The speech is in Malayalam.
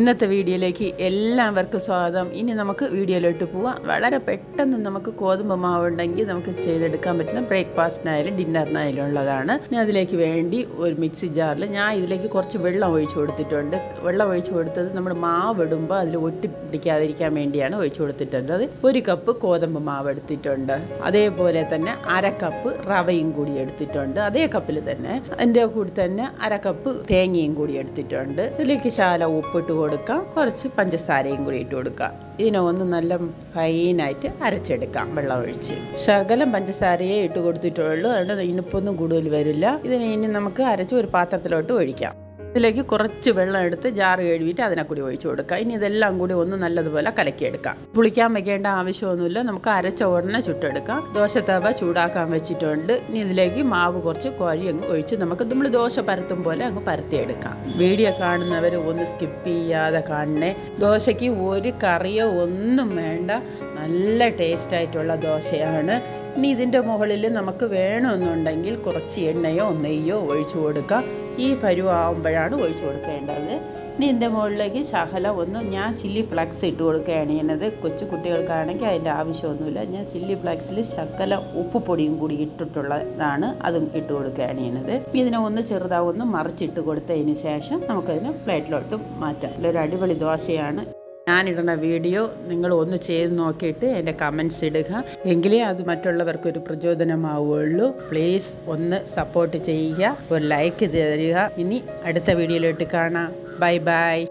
ഇന്നത്തെ വീഡിയോയിലേക്ക് എല്ലാവർക്കും സ്വാഗതം. ഇനി നമുക്ക് വീഡിയോയിലോട്ട് പോവാം. വളരെ പെട്ടെന്ന് നമുക്ക് ഗോതമ്പ് മാവ് ഉണ്ടെങ്കിൽ നമുക്ക് ചെയ്തെടുക്കാൻ പറ്റുന്ന ബ്രേക്ക്ഫാസ്റ്റിനായാലും ഡിന്നറിനായാലും ഉള്ളതാണ്. ഇനി അതിലേക്ക് വേണ്ടി ഒരു മിക്സി ജാറിൽ ഞാൻ ഇതിലേക്ക് കുറച്ച് വെള്ളം ഒഴിച്ചു കൊടുത്തിട്ടുണ്ട്. വെള്ളം ഒഴിച്ചു കൊടുത്തത് നമ്മൾ മാവ് ഇടുമ്പോൾ അതിൽ ഒട്ടി പിടിക്കാതിരിക്കാൻ വേണ്ടിയാണ് ഒഴിച്ചു കൊടുത്തിട്ടുള്ളത്. ഒരു കപ്പ് ഗോതമ്പ് മാവ് എടുത്തിട്ടുണ്ട്. അതേപോലെ തന്നെ അര കപ്പ് റവയും കൂടി എടുത്തിട്ടുണ്ട്. അതേ കപ്പിൽ തന്നെ അതിന്റെ കൂടി തന്നെ അര കപ്പ് തേങ്ങയും കൂടി എടുത്തിട്ടുണ്ട്. ഇതിലേക്ക് ശാല ഉപ്പിട്ട് കൊടുക്കാം. കുറച്ച് പഞ്ചസാരയും കൂടി ഇട്ട് കൊടുക്കാം. ഇതിനെ ഒന്ന് നല്ല ഫൈനായിട്ട് അരച്ചെടുക്കാം വെള്ളം ഒഴിച്ച്. ശകലം പഞ്ചസാരയെ ഇട്ട് കൊടുത്തിട്ടുള്ളൂ. അതുകൊണ്ട് ഇനിപ്പൊന്നും കൂടുതൽ വരില്ല. ഇതിനെ ഇനി നമുക്ക് അരച്ച് ഒരു പാത്രത്തിലോട്ട് ഒഴിക്കാം. ഇതിലേക്ക് കുറച്ച് വെള്ളം എടുത്ത് ജാറ് കഴുകിയിട്ട് അതിനെ കൂടി ഒഴിച്ചു കൊടുക്കുക ഇനി ഇതെല്ലാം കൂടി ഒന്ന് നല്ലതുപോലെ കലക്കിയെടുക്കാം. പുളിക്കാൻ വെക്കേണ്ട ആവശ്യമൊന്നുമില്ല. നമുക്ക് അരച്ച ഉടനെ ചുട്ടെടുക്കാം. ദോശത്തവ ചൂടാക്കാൻ വെച്ചിട്ടുണ്ട്. ഇനി ഇതിലേക്ക് മാവ് കുറച്ച് കോഴി അങ്ങ് ഒഴിച്ച് നമുക്ക് നമ്മൾ ദോശ പരത്തും പോലെ അങ്ങ് പരത്തിയെടുക്കാം. വീഡിയോ കാണുന്നവർ ഒന്ന് സ്കിപ്പ് ചെയ്യാതെ കാണണേ. ദോശയ്ക്ക് ഒരു കറിയോ ഒന്നും വേണ്ട. നല്ല ടേസ്റ്റ് ആയിട്ടുള്ള ദോശയാണ്. ഇനി ഇതിന്റെ മുകളിൽ നമുക്ക് വേണമെന്നുണ്ടെങ്കിൽ കുറച്ച് എണ്ണയോ നെയ്യോ ഒഴിച്ചു കൊടുക്കുക ഈ പരുവാകുമ്പോഴാണ് ഒഴിച്ചു കൊടുക്കേണ്ടത്. ഇനി ഇതിന്റെ മുകളിലേക്ക് ശകലം ഒന്ന് ഞാൻ ചില്ലി ഫ്ലക്സ് ഇട്ട് കൊടുക്കുകയാണ് ചെയ്യുന്നത്. കൊച്ചു കുട്ടികൾക്കാണെങ്കിൽ അതിന്റെ ആവശ്യമൊന്നുമില്ല. ഞാൻ ചില്ലി ഫ്ലക്സിൽ ശകലം ഉപ്പുപൊടിയും കൂടി ഇട്ടിട്ടുള്ളതാണ് അതും ഇട്ട് കൊടുക്കുകയാണ് ചെയ്യുന്നത്. ഇതിനെ ഒന്ന് ചെറുതാവൊന്ന് മറിച്ചിട്ട് കൊടുത്തതിന് ശേഷം നമുക്കതിനെ പ്ലേറ്റിലോട്ട് മാറ്റാം. ഒരു അടിപൊളി ദോശയാണ്. ഞാനിടുന്ന വീഡിയോ നിങ്ങൾ ഒന്ന് ചെയ്ത് നോക്കിയിട്ട് എന്റെ കമൻസ് ഇടുക. എങ്കിലേ അത് മറ്റുള്ളവർക്കൊരു പ്രചോദനമാവുകയുള്ളൂ. പ്ലീസ് ഒന്ന് സപ്പോർട്ട് ചെയ്യുക. ഒരു ലൈക്ക് തരിക. ഇനി അടുത്ത വീഡിയോയിലോട്ട് കാണാം. Bye bye